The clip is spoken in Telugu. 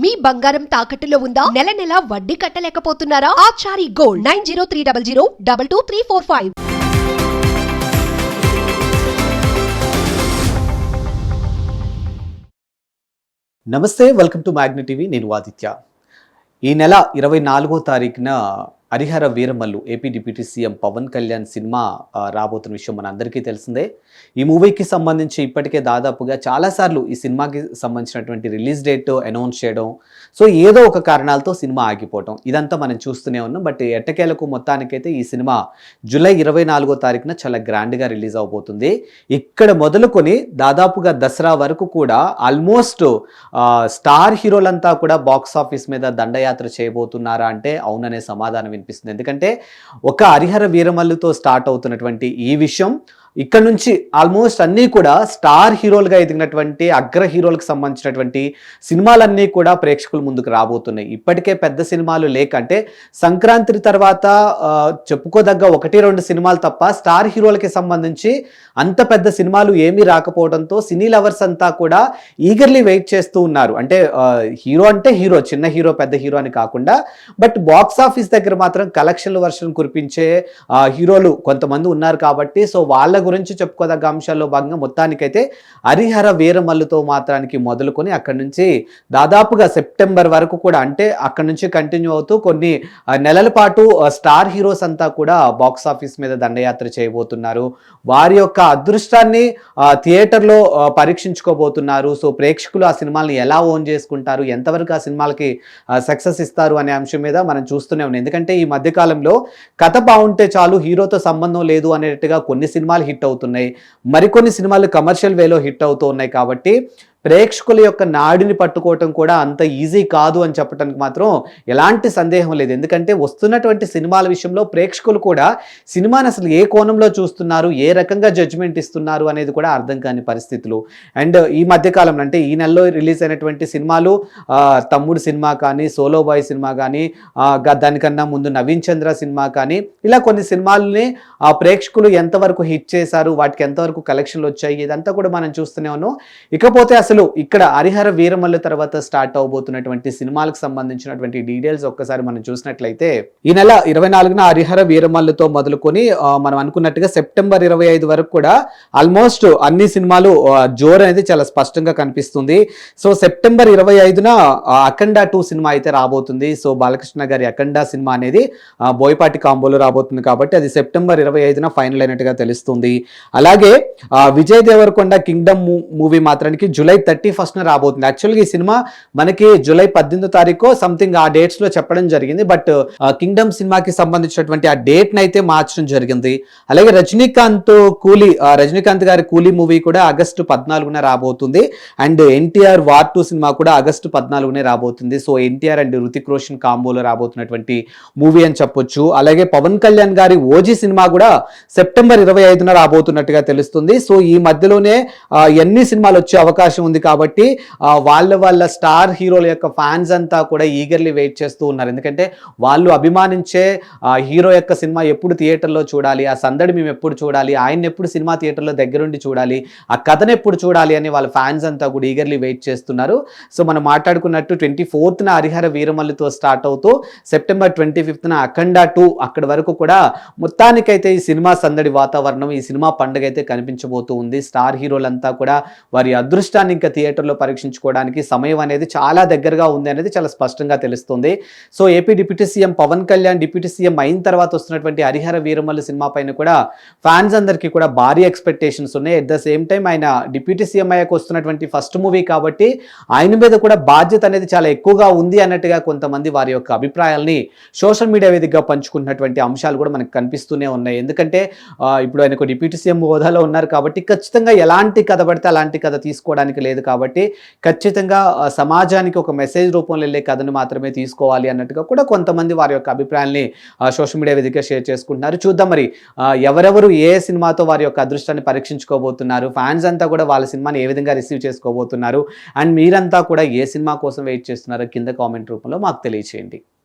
మీ బంగారం తాకట్టులో ఉందా? నెల నెల వడ్డీ కట్టలేకపోతున్నారా? Achari gold nine zero three double zero double two three four five. నమస్తే వెల్కమ్ టు మ్యాగ్నెట్ టీవీ. నేను ఆదిత్య. ఈ నెల ఇరవై నాలుగో తారీఖున Harihara Veeramallu AP deputy CM Pawan Kalyan cinema రాబోతున్న విషయం మన అందరికీ తెలిసిందే. ఈ మూవీకి సంబంధించి ఇప్పటికే దాదాపుగా చాలాసార్లు ఈ సినిమాకి సంబంధించినటువంటి రిలీజ్ డేట్ అనౌన్స్ చేయడం సో ఏదో ఒక కారణాలతో సినిమా ఆగిపోవడం ఇదంతా మనం చూస్తూనే ఉన్నాం. బట్ ఎట్టకేలకు మొత్తానికైతే ఈ సినిమా జూలై ఇరవై నాలుగో తారీఖున చాలా గ్రాండ్గా రిలీజ్ అవబోతుంది. ఇక్కడ మొదలుకొని దాదాపుగా దసరా వరకు కూడా ఆల్మోస్ట్ స్టార్ హీరోలంతా కూడా బాక్స్ ఆఫీస్ మీద దండయాత్ర చేయబోతున్నారా అంటే అవుననే సమాధానం అనిపిస్తుంది. ఎందుకంటే ఒక హరిహర వీరమల్లుతో స్టార్ట్ అవుతున్నటువంటి ఈ విషయం ఇక్కడ నుంచి ఆల్మోస్ట్ అన్నీ కూడా స్టార్ హీరోలుగా ఎదిగినటువంటి అగ్ర హీరోలకు సంబంధించినటువంటి సినిమాలన్నీ కూడా ప్రేక్షకుల ముందుకు రాబోతున్నాయి. ఇప్పటికే పెద్ద సినిమాలు లేక అంటే సంక్రాంతి తర్వాత చెప్పుకోదగ్గ ఒకటి రెండు సినిమాలు తప్ప స్టార్ హీరోలకి సంబంధించి అంత పెద్ద సినిమాలు ఏమీ రాకపోవడంతో సినీ లవర్స్ అంతా కూడా ఈగర్లీ వెయిట్ చేస్తూ ఉన్నారు. అంటే హీరో అంటే హీరో చిన్న హీరో పెద్ద హీరో అని కాకుండా బట్ బాక్స్ ఆఫీస్ దగ్గర మాత్రం కలెక్షన్ల వర్షం కురిపించే హీరోలు కొంతమంది ఉన్నారు కాబట్టి సో వాళ్ళ గురించి చెప్పుకోదగ్గ అంశాల్లో భాగంగా మొత్తానికైతే హరిహర వీరమల్లుతో మాత్రానికి మొదలుకొని అక్కడి నుంచి దాదాపుగా సెప్టెంబర్ వరకు కూడా అంటే అక్కడి నుంచి కంటిన్యూ అవుతూ కొన్ని నెలల పాటు స్టార్ హీరోస్ అంతా కూడా బాక్స్ ఆఫీస్ మీద దండయాత్ర చేయబోతున్నారు. వారి యొక్క అదృష్టాన్ని థియేటర్లో పరీక్షించుకోబోతున్నారు. సో ప్రేక్షకులు ఆ సినిమాలను ఎలా ఓన్ చేసుకుంటారు? ఎంతవరకు ఆ సినిమాలకి సక్సెస్ ఇస్తారు అనే అంశం మీద మనం చూస్తూనే ఉన్నాం. ఎందుకంటే ఈ మధ్యకాలంలో కథ బాగుంటే చాలు హీరోతో సంబంధం లేదు అనేట్టుగా కొన్ని సినిమాలు హిట్ అవుతున్నాయి. మరికొన్ని సినిమాలు కమర్షియల్ వేలో హిట్ అవుతూ ఉన్నాయి కాబట్టి ప్రేక్షకుల యొక్క నాడిని పట్టుకోవటం కూడా అంత ఈజీ కాదు అని చెప్పడానికి మాత్రం ఎలాంటి సందేహం లేదు. ఎందుకంటే వస్తున్నటువంటి సినిమాల విషయంలో ప్రేక్షకులు కూడా సినిమాని అసలు ఏ కోణంలో చూస్తున్నారు ఏ రకంగా జడ్జిమెంట్ ఇస్తున్నారు అనేది కూడా అర్థం కాని పరిస్థితులు. అండ్ ఈ మధ్యకాలంలో అంటే ఈ నెలలో రిలీజ్ అయినటువంటి సినిమాలు తమ్ముడు సినిమా కానీ సోలో బాయ్ సినిమా కానీ దానికన్నా ముందు నవీన్ చంద్ర సినిమా కానీ ఇలా కొన్ని సినిమాలని ఆ ప్రేక్షకులు ఎంతవరకు హిట్ చేశారు వాటికి ఎంతవరకు కలెక్షన్లు వచ్చాయి ఇదంతా కూడా మనం చూస్తూనే ఉన్నాం. ఇకపోతే అసలు ఇక్కడ హరిహర వీరమల్లు తర్వాత స్టార్ట్ అవబోతున్నటువంటి సినిమాలకు సంబంధించినటువంటి డీటెయిల్స్ ఒక్కసారి మనం చూసినట్లయితే ఈ నెల ఇరవై నాలుగున హరిహర వీరమల్లుతో మొదలుకొని మనం అనుకున్నట్టుగా సెప్టెంబర్ ఇరవై ఐదు వరకు కూడా ఆల్మోస్ట్ అన్ని సినిమాలు జోర్ అనేది చాలా స్పష్టంగా కనిపిస్తుంది. సో సెప్టెంబర్ ఇరవై ఐదున అఖండ టూ సినిమా అయితే రాబోతుంది. సో బాలకృష్ణ గారి అఖండ సినిమా అనేది బోయపాటి కాంబోలో రాబోతుంది కాబట్టి అది సెప్టెంబర్ ఇరవై ఐదున ఫైనల్ అయినట్టుగా తెలుస్తుంది. అలాగే విజయ్ దేవరకొండ కింగ్డమ్ మూవీ మాత్రానికి జూలై థర్టీ ఫస్ట్న రాబోతుంది. యాక్చువల్గా ఈ సినిమా మనకి జూలై పద్దెనిమిదో తారీఖు సంథింగ్ ఆ డేట్స్లో చెప్పడం జరిగింది. బట్ కింగ్డమ్ సినిమాకి సంబంధించినటువంటి ఆ డేట్ అయితే మార్చడం జరిగింది. అలాగే రజనీకాంత్ కూలీ రజనీకాంత్ గారి కూలీ మూవీ కూడా ఆగస్టు పద్నాలుగున రాబోతుంది. And NTR war two cinema కూడా ఆగస్టు పద్నాలుగునే రాబోతుంది. So NTR and Hrithik Roshan కాంబోలో రాబోతున్నటువంటి మూవీ అని చెప్పొచ్చు. అలాగే పవన్ కళ్యాణ్ గారి ఓజీ సినిమా కూడా సెప్టెంబర్ ఇరవై ఐదున రాబోతున్నట్టుగా తెలుస్తుంది. సో ఈ మధ్యలోనే ఎన్ని సినిమాలు వచ్చే అవకాశం ఉంది కాబట్టి వాళ్ళ వాళ్ళ స్టార్ హీరోల యొక్క ఫ్యాన్స్ అంతా కూడా ఈగర్లీ వెయిట్ చేస్తూ ఉన్నారు. ఎందుకంటే వాళ్ళు అభిమానించే హీరో యొక్క సినిమా ఎప్పుడు థియేటర్లో చూడాలి ఆ సందడి మేము ఎప్పుడు చూడాలి ఆయన ఎప్పుడు సినిమా థియేటర్లో దగ్గరుండి చూడాలి ఆ కథను ఎప్పుడు చూడాలి అని వాళ్ళ ఫ్యాన్స్ అంతా కూడా ఈగర్లీ వెయిట్ చేస్తున్నారు. సో మనం మాట్లాడుకున్నట్టు ట్వంటీ ఫోర్త్న హరిహర వీరమల్లితో స్టార్ట్ అవుతూ సెప్టెంబర్ ట్వంటీ ఫిఫ్త్న అఖండ టూ అక్కడి వరకు కూడా మొత్తానికైతే ఈ సినిమా సందడి వాతావరణం ఈ సినిమా పండుగ అయితే కనిపించబోతూ ఉంది. స్టార్ హీరోలంతా కూడా వారి అదృష్టాన్ని ఇంకా థియేటర్లో పరీక్షించుకోవడానికి సమయం అనేది చాలా దగ్గరగా ఉంది అనేది చాలా స్పష్టంగా తెలుస్తుంది. So AP deputy CM Pawan Kalyan deputy CM అయిన తర్వాత వస్తున్నటువంటి హరిహర వీరమల్లి సినిమా పైన కూడా ఫ్యాన్స్ అందరికీ కూడా భారీ ఎక్స్పెక్టేషన్స్ ఉన్నాయి. అట్ ద సేమ్ టైం ఆయన డిప్యూటీ సీఎం అయ్యాక వస్తున్నటువంటి ఫస్ట్ మూవీ కాబట్టి ఆయన మీద కూడా బాధ్యత అనేది చాలా ఎక్కువగా ఉంది అన్నట్టుగా కొంతమంది వారి యొక్క అభిప్రాయాల్ని సోషల్ మీడియా వేదికగా పంచుకున్నటువంటి అంశాలు కూడా మనకు కనిపిస్తూనే ఉన్నాయి. ఎందుకంటే ఇప్పుడు ఆయనకు డిప్యూటీ సీఎం హోదాలో ఉన్నారు కాబట్టి ఖచ్చితంగా ఎలాంటి కథ పడితే అలాంటి కథ తీసుకోవడానికి లేదు. లేదు కాబట్టి ఖచ్చితంగా సమాజానికి ఒక మెసేజ్ రూపంలో వెళ్ళే కథను మాత్రమే తీసుకోవాలి అన్నట్టుగా కూడా కొంతమంది వారి యొక్క అభిప్రాయాల్ని సోషల్ మీడియా వేదికగా షేర్ చేసుకుంటున్నారు. చూద్దాం మరి ఎవరెవరు ఏ సినిమాతో వారి యొక్క అదృష్టాన్ని పరీక్షించుకోబోతున్నారు? ఫ్యాన్స్ అంతా కూడా వాళ్ళ సినిమాని ఏ విధంగా రిసీవ్ చేసుకోబోతున్నారు? అండ్ మీరంతా కూడా ఏ సినిమా కోసం వెయిట్ చేస్తున్నారో కింద కామెంట్ రూపంలో మాకు తెలియచేయండి.